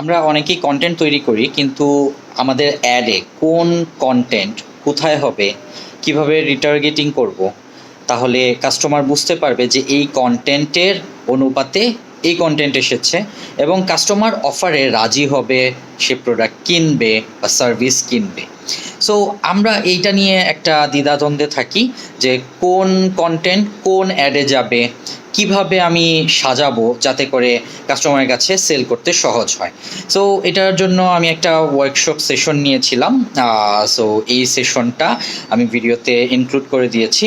আমরা অনেকেই কন্টেন্ট তৈরি করি, কিন্তু আমাদের অ্যাডে কোন কন্টেন্ট কোথায় হবে, কীভাবে রিটার্গেটিং করব, তাহলে কাস্টমার বুঝতে পারবে যে এই কন্টেন্টের অনুপাতে এই কন্টেন্ট এসেছে এবং কাস্টমার অফারে রাজি হবে, সে প্রোডাক্ট কিনবে বা সার্ভিস কিনবে। সো আমরা এইটা নিয়ে একটা দ্বিধাদ্বন্দ্বে থাকি যে কোন কন্টেন্ট কোন অ্যাডে যাবে কীভাবে আমি সাজাবো যাতে করে কাস্টমারের কাছে সেল করতে সহজ হয়? সো এটার জন্য আমি একটা ওয়ার্কশপ সেশন নিয়েছিলাম। সো এই সেশনটা আমি ভিডিওতে ইনক্লুড করে দিয়েছি।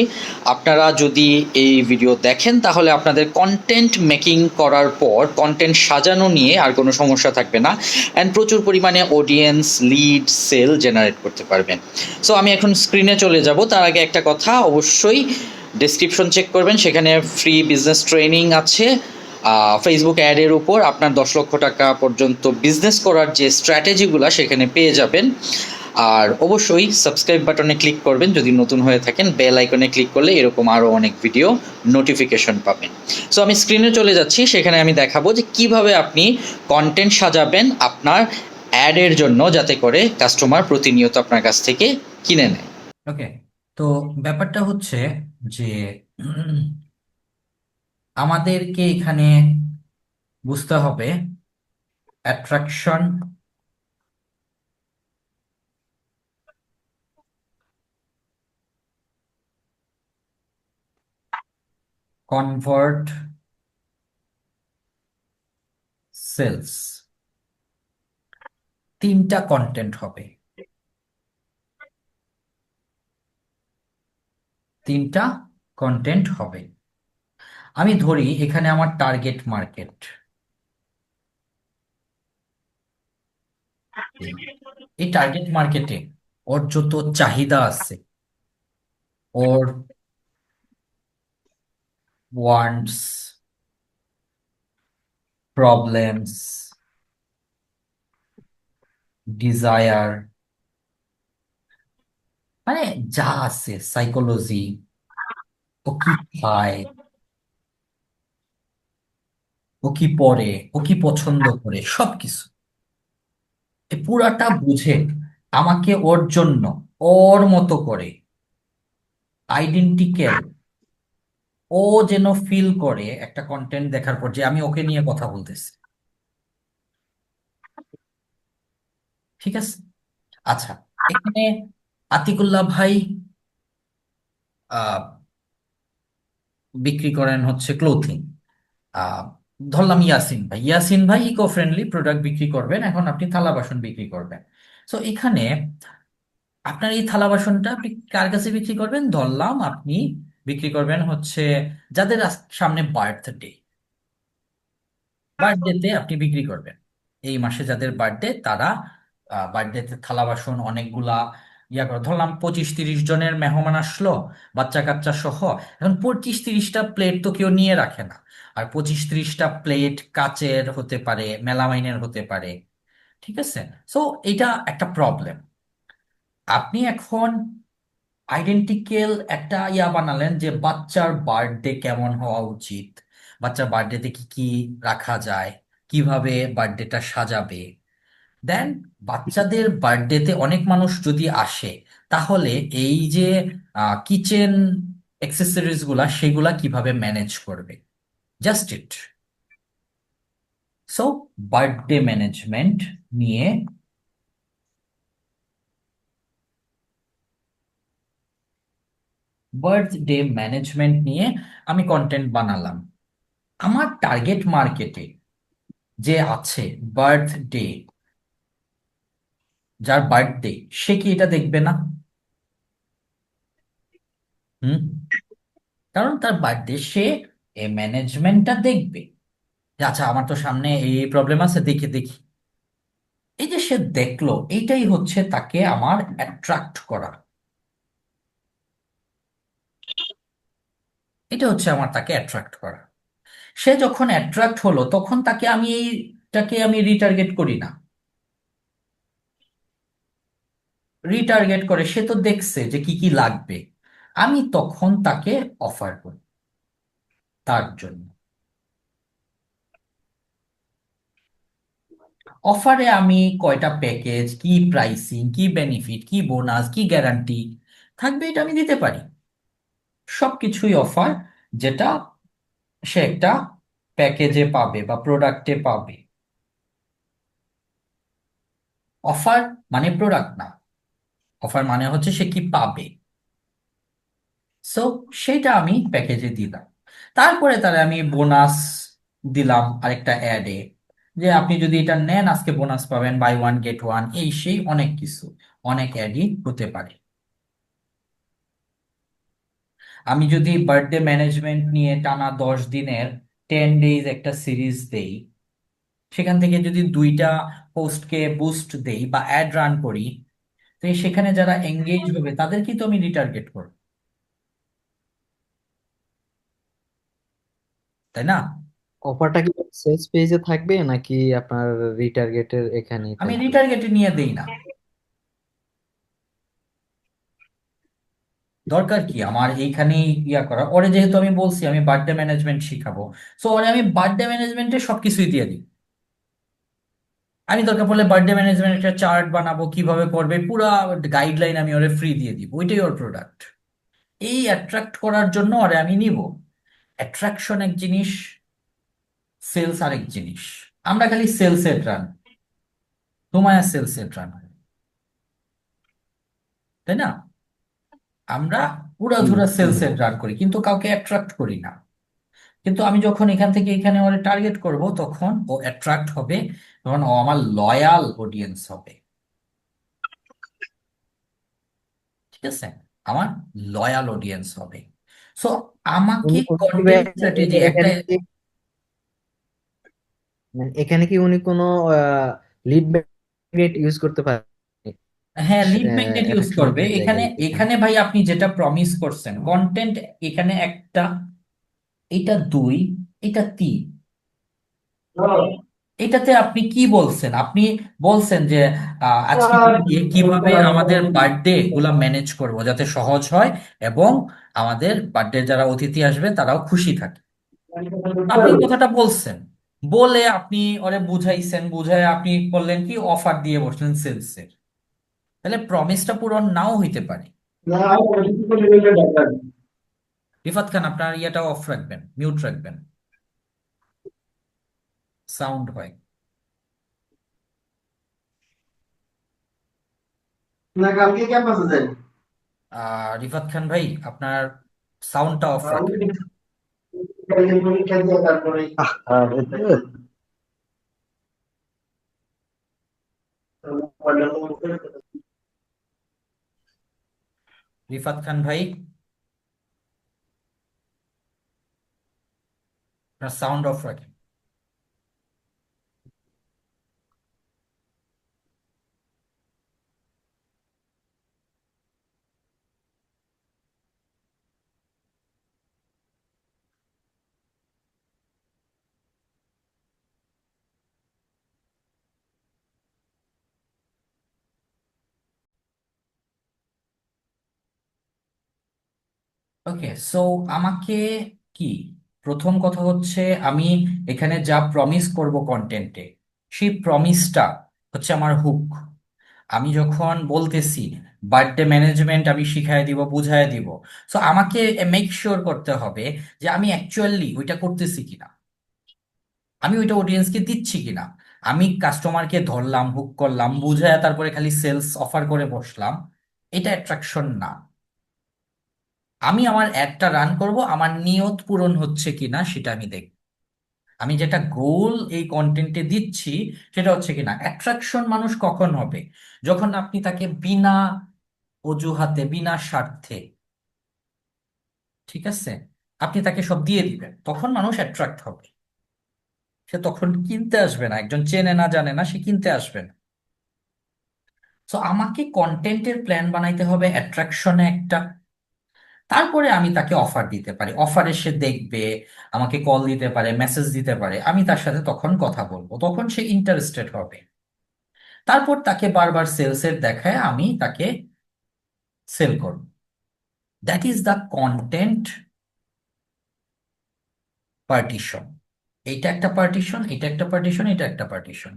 আপনারা যদি এই ভিডিও দেখেন, তাহলে আপনাদের কন্টেন্ট মেকিং করার পর কন্টেন্ট সাজানো নিয়ে আর কোনো সমস্যা থাকবে না। অ্যান্ড প্রচুর পরিমাণে অডিয়েন্স লিড সেল জেনারেট করতে পারবেন। সো আমি এখন স্ক্রিনে চলে যাব। তার আগে একটা কথা, অবশ্যই ডেসক্রিপশন চেক করবেন, সেখানে ফ্রি বিজনেস ট্রেনিং আছে। ফেসবুক অ্যাডের উপর আপনার দশ লক্ষ টাকা পর্যন্ত বিজনেস করার যে স্ট্র্যাটেজিগুলো সেখানে পেয়ে যাবেন। আর অবশ্যই সাবস্ক্রাইব বাটনে ক্লিক করবেন, যদি নতুন হয়ে থাকেন বেল আইকনে ক্লিক করলে এরকম আরও অনেক ভিডিও নোটিফিকেশন পাবেন। সো আমি স্ক্রিনে চলে যাচ্ছি, সেখানে আমি দেখাবো যে কীভাবে আপনি কন্টেন্ট সাজাবেন আপনার অ্যাডের জন্য, যাতে করে কাস্টমার প্রতিনিয়ত আপনার কাছ থেকে কিনে নেয়। ওকে তো ব্যাপারটা হচ্ছে যে আমাদেরকে এখানে বুঝতে হবে অ্যাট্রাকশন কনভার্ট সেলস তিনটা কন্টেন্ট হবে। তিনটা কন্টেন্ট হবে। আমি ধরি এখানে আমার টার্গেট মার্কেট এই টার্গেট মার্কেটে ওর যত চাহিদা আছে, ওর ওয়ান্টস প্রবলেমস ডিজায়ার মানে যা আছে সাইকোলজি ও কি খায় ও কি পড়ে ও কি পছন্দ করে, সবকিছু। পুরাটা বুঝে, আমাকে ওর জন্য, ওর মতো করে আইডেন্টিক্যাল ও যেন ফিল করে একটা কন্টেন্ট দেখার পর যে আমি ওকে নিয়ে কথা বলতেছি। ঠিক আছে? আচ্ছা এখানে আতিকুল্লাহ ভাই বিক্রি করেন হচ্ছে ক্লোথিং ধরলাম ইয়াসিন ভাই। ইয়াসিন ভাই ইকো ফ্রেন্ডলি প্রোডাক্ট বিক্রি করবেন, এখন আপনি থালা বাসন বিক্রি করবেন। সো এখানে আপনার এই থালা বাসনটা আপনি কার কাছে বিক্রি করবেন? ধরলাম আপনি বিক্রি করবেন হচ্ছে যাদের সামনে বার্থডে বার্থডেতে আপনি বিক্রি করবেন। এই মাসে যাদের বার্থডে তারা বার্থডেতে থালা বাসন অনেকগুলা ইয়া করে, ধরলাম পঁচিশ তিরিশ জনের মেহমান আসলো বাচ্চা কাচ্চা সহ, এখন পঁচিশ তিরিশটা প্লেট তো কেউ নিয়ে রাখে না। আর পঁচিশ তিরিশটা প্লেট কাচের হতে পারে, মেলামাইনের হতে পারে, ঠিক আছে? সো এটা একটা প্রবলেম আপনি এখন আইডেন্টিক্যাল একটা ইয়া বানালেন যে বাচ্চার বার্থডে কেমন হওয়া উচিত, বাচ্চার বার্থডেতে কি কি রাখা যায়, কীভাবে বার্থডেটা সাজাবে দেন বাচ্চাদের বার্থডেতে অনেক মানুষ যদি আসে, তাহলে এই যে কিচেন অ্যাক্সেসরিজগুলা, সেগুলা কীভাবে ম্যানেজ করবে? Just it so birthday management নিয়ে বার্থডে ম্যানেজমেন্ট নিয়ে আমি কন্টেন্ট বানালাম। আমার টার্গেট মার্কেটে যে আছে বার্থডে যার বার্থডে সে কি এটা দেখবে না? হুম? কারণ তার বার্থডে সে এই ম্যানেজমেন্টটা দেখবে। আচ্ছা আমার তো সামনে এই প্রবলেম আছে, দেখি দেখি। এই যে সে দেখল, এইটাই হচ্ছে তাকে আমার অ্যাট্রাক্ট করা। এটা হচ্ছে আমার তাকে অ্যাট্রাক্ট করা। সে যখন অ্যাট্রাক্ট হলো, তখন তাকে আমি এইটাকে আমি রিটার্গেট করি না। রিটার্গেট করে, সে তো দেখছে যে কি কি লাগবে। আমি তখন তাকে অফার করি তার জন্য। অফারে আমি কয়টা প্যাকেজ কি প্রাইসিং কি বেনিফিট কি বোনাস কি গ্যারান্টি থাকবে এটা আমি দিতে পারি। সবকিছুই অফার যেটা সে একটা প্যাকেজে পাবে বা প্রোডাক্টে পাবে। অফার মানে প্রোডাক্ট না। অফার মানে হচ্ছে সে কি পাবে। সো সেটা আমি প্যাকেজে দিলাম। তারপরে তাহলে আমি বোনাস দিলাম আরেকটা অ্যাডে যে আপনি যদি এটা নেন, আজকে বোনাস পাবেন বাই ওয়ান গেট ওয়ান এই সেই অনেক কিছু, অনেক অ্যাডই হতে পারে। আমি যদি বার্থডে ম্যানেজমেন্ট নিয়ে টানা দশ দিনের টেন ডেজ একটা সিরিজ দেই, সেখান থেকে যদি দুইটা পোস্টকে বুস্ট দেই বা অ্যাড রান করি তো সেখানে যারা এঙ্গেজ হবে তাদেরকেই তো আমি রিটার্গেট করব। তাই না? অফারটা কি সেলস পেজে থাকবে নাকি আপনার রিটার্গেটের এখানেই আমি থাকবে? রিটার্গেটে নিয়ে দেই না। দরকার কি? আমার এইখানেই ইয়া করা। ওরে যেহেতু আমি বলছি আমি বার্থডে ম্যানেজমেন্ট শিখাবো। সো ওরে আমি বার্থডে ম্যানেজমেন্টে সবকিছুই দিয়ে দিই। আমি দরকার পড়লে বার্থডে ম্যানেজমেন্ট একটা চার্ট বানাবো, কীভাবে করবে, পুরা গাইডলাইন আমি ওরে ফ্রি দিয়ে দিব, ওইটাই ওর প্রোডাক্ট এই অ্যাট্রাক্ট করার জন্য ওরে আমি নিব। অ্যাট্রাকশন এক জিনিস সেলস আরেক জিনিস। আমরা খালি সেলস এর রান তোমায় সেলস এর রান তাই না? আমরা উড়াধুরা সেলস এর রান করি, কিন্তু কাউকে অ্যাট্রাক্ট করি না। কিন্তু আমি যখন এখান থেকে এখানে ওরে টার্গেট করব, তখন ও অ্যাট্রাক্ট হবে তখন ও আমার লয়াল অডিয়েন্স হবে। ঠিক আছে? আমার লয়াল অডিয়েন্স হবে। সো আমাকে কন্টেন্ট স্ট্র্যাটেজি একটা এখানে কি এখানে কি উনি কোনো লিড ম্যাগনেট ইউজ করতে পারে? হ্যাঁ লিড ম্যাগনেট ইউজ করবে। এখানে এখানে ভাই আপনি যেটা প্রমিস করছেন কন্টেন্ট এখানে একটা এটা দুই এটা তিন। এটাতে আপনি কি বলছেন? আপনি বলছেন যে আহ, আজকে গিয়ে কীভাবে আমাদের বার্থডে গুলা ম্যানেজ করব যাতে সহজ হয় এবং আমাদের বার্থডে যারা অতিথি আসবে তারাও খুশি থাকে। আপনি এই কথাটা বলছেন। বলে আপনি ওরে বুঝাইছেন বুঝাই আপনি বললেন কি অফার দিয়ে বসলেন সেলসের তাহলে প্রমিসটা পূরণ নাও হইতে পারে। রিফাত খান আপনার ইয়েটা অফ রাখবেন মিউট রাখবেন। সাউন্ড হয় না কালকে ক্যাম্পাসে যাই রিফাত খান ভাই আপনার সাউন্ডটা অফ রাখেন। রিফাত খান ভাই আপনার সাউন্ড অফ রাখেন। ওকে সো আমাকে কি? প্রথম কথা হচ্ছে আমি এখানে যা প্রমিস করব কন্টেন্টে সেই প্রমিসটা হচ্ছে আমার হুক আমি যখন বলতেছি বার্থডে ম্যানেজমেন্ট আমি শিখাই দিব বুঝাই দিব সো আমাকে মেক শিওর করতে হবে যে আমি অ্যাকচুয়ালি ওইটা করতেছি কিনা। আমি ওইটা অডিয়েন্সকে দিচ্ছি কিনা। আমি কাস্টমারকে ধরলাম হুক করলাম, বুঝায় তারপরে খালি সেলস অফার করে বসলাম, এটা অ্যাট্রাকশন না। আমি আমার একটা রান করব, আমার নিয়ত পূরণ হচ্ছে কিনা সেটা আমি দেখব। আমি যেটা গোল এই কন্টেন্টে দিচ্ছি, সেটা হচ্ছে কিনা অ্যাট্রাকশন মানুষ কখন হবে? যখন আপনি তাকে বিনা অজুহাতে, বিনা স্বার্থে, ঠিক আছে? আপনি তাকে সব দিয়ে দিবেন, তখন মানুষ অ্যাট্রাক্ট হবে। সে তখন কিনতে আসবে না, একজন চেনে না, জানে না, সে কিনতে আসবে না। তো আমাকে কন্টেন্টের প্ল্যান বানাইতে হবে অ্যাট্রাকশনে একটা তারপরে আমি তাকে অফার দিতে পারি। অফারে সে দেখবে, আমাকে কল দিতে পারে মেসেজ দিতে পারে। আমি তার সাথে তখন কথা বলব। তখন সে ইন্টারেস্টেড হবে। তারপর তাকে বারবার সেলসের দেখায় আমি তাকে সেল করব। That is the content partition এইটা একটা পার্টিশন এটা একটা পার্টিশন এটা একটা পার্টিশন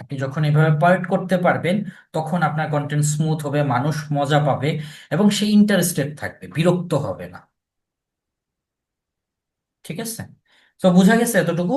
আপনি যখন এভাবে পার্ট করতে পারবেন, তখন আপনার কন্টেন্ট স্মুথ হবে, মানুষ মজা পাবে এবং সে ইন্টারেস্টেড থাকবে, বিরক্ত হবে না। ঠিক আছে? তো বোঝা গেছে এতটুকু?